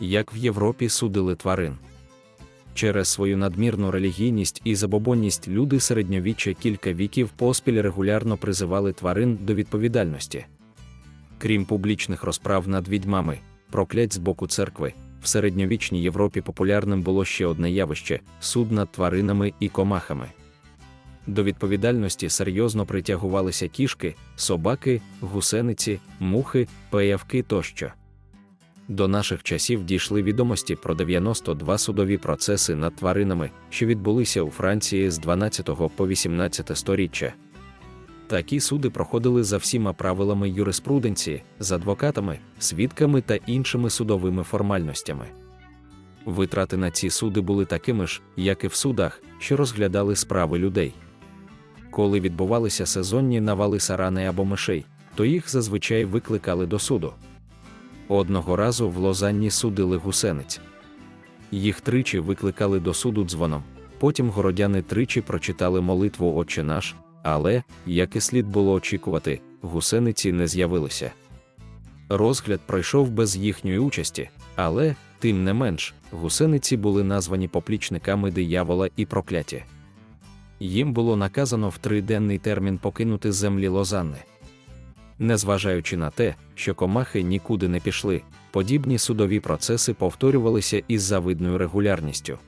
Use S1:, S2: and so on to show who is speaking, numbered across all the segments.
S1: як в Європі судили тварин. Через свою надмірну релігійність і забобонність люди середньовіччя кілька віків поспіль регулярно призивали тварин до відповідальності. Крім публічних розправ над відьмами, проклять з боку церкви, в середньовічній Європі популярним було ще одне явище суд над тваринами і комахами. До відповідальності серйозно притягувалися кішки, собаки, гусениці, мухи, пеявки тощо. До наших часів дійшли відомості про 92 судові процеси над тваринами, що відбулися у Франції з 12 по 18 сторіччя. Такі суди проходили за всіма правилами юриспруденції, з адвокатами, свідками та іншими судовими формальностями. Витрати на ці суди були такими ж, як і в судах, що розглядали справи людей. Коли відбувалися сезонні навали сарани або мишей, то їх зазвичай викликали до суду. Одного разу в Лозанні судили гусениць. Їх тричі викликали до суду дзвоном. Потім городяни тричі прочитали молитву Отче наш, але, як і слід було очікувати, гусениці не з'явилися. Розгляд пройшов без їхньої участі, але, тим не менш, гусениці були названі поплічниками диявола і прокляті. Їм було наказано в триденний термін покинути землі Лозанни. Незважаючи на те, що комахи нікуди не пішли, подібні судові процеси повторювалися із завидною регулярністю.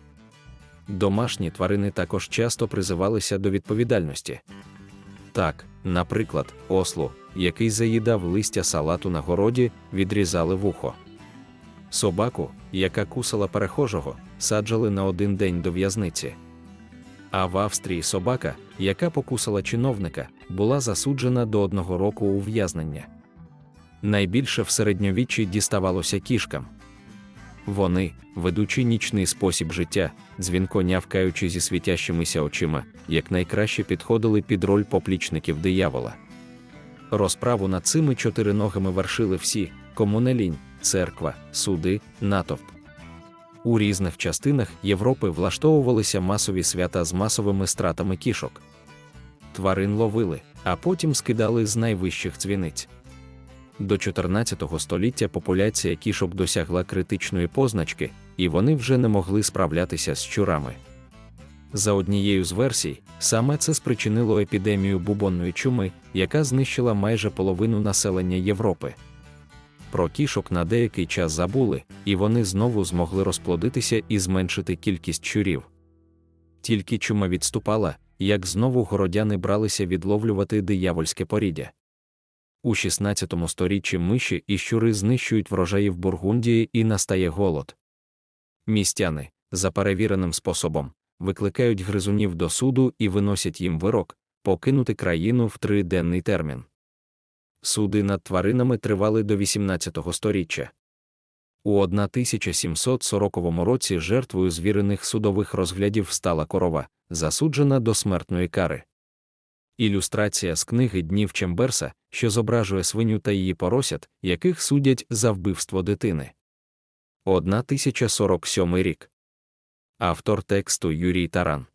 S1: Домашні тварини також часто призивалися до відповідальності. Так, наприклад, ослу, який заїдав листя салату на городі, відрізали вухо. Собаку, яка кусала перехожого, саджали на один день до в'язниці. А в Австрії собака, яка покусала чиновника, була засуджена до одного року ув'язнення. Найбільше в середньовіччі діставалося кішкам. Вони, ведучи нічний спосіб життя, дзвінко нявкаючи зі світящимися очима, якнайкраще підходили під роль поплічників диявола. Розправу над цими чотириногими вершили всі, кому церква, суди, натовп. У різних частинах Європи влаштовувалися масові свята з масовими стратами кішок. Тварин ловили, а потім скидали з найвищих дзвіниць. До 14 століття популяція кішок досягла критичної позначки, і вони вже не могли справлятися з щурами. За однією з версій, саме це спричинило епідемію бубонної чуми, яка знищила майже половину населення Європи. Про кішок на деякий час забули, і вони знову змогли розплодитися і зменшити кількість щурів. Тільки чума відступала, як знову городяни бралися відловлювати диявольське поріддя. У 16 сторіччі миші і щури знищують врожаї в Бургундії і настає голод. Містяни, за перевіреним способом, викликають гризунів до суду і виносять їм вирок покинути країну в триденний термін. Суди над тваринами тривали до 18 сторіччя. У 1740 році жертвою звірених судових розглядів стала корова, засуджена до смертної кари. Ілюстрація з книги Днів Чемберса, що зображує свиню та її поросят, яких судять за вбивство дитини. 1047 рік. Автор тексту Юрій Таран.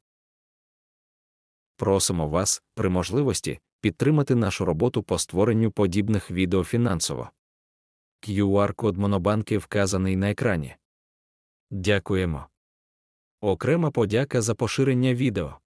S1: Просимо вас, при можливості, підтримати нашу роботу по створенню подібних відео фінансово. QR-код Монобанки вказаний на екрані. Дякуємо. Окрема подяка за поширення відео.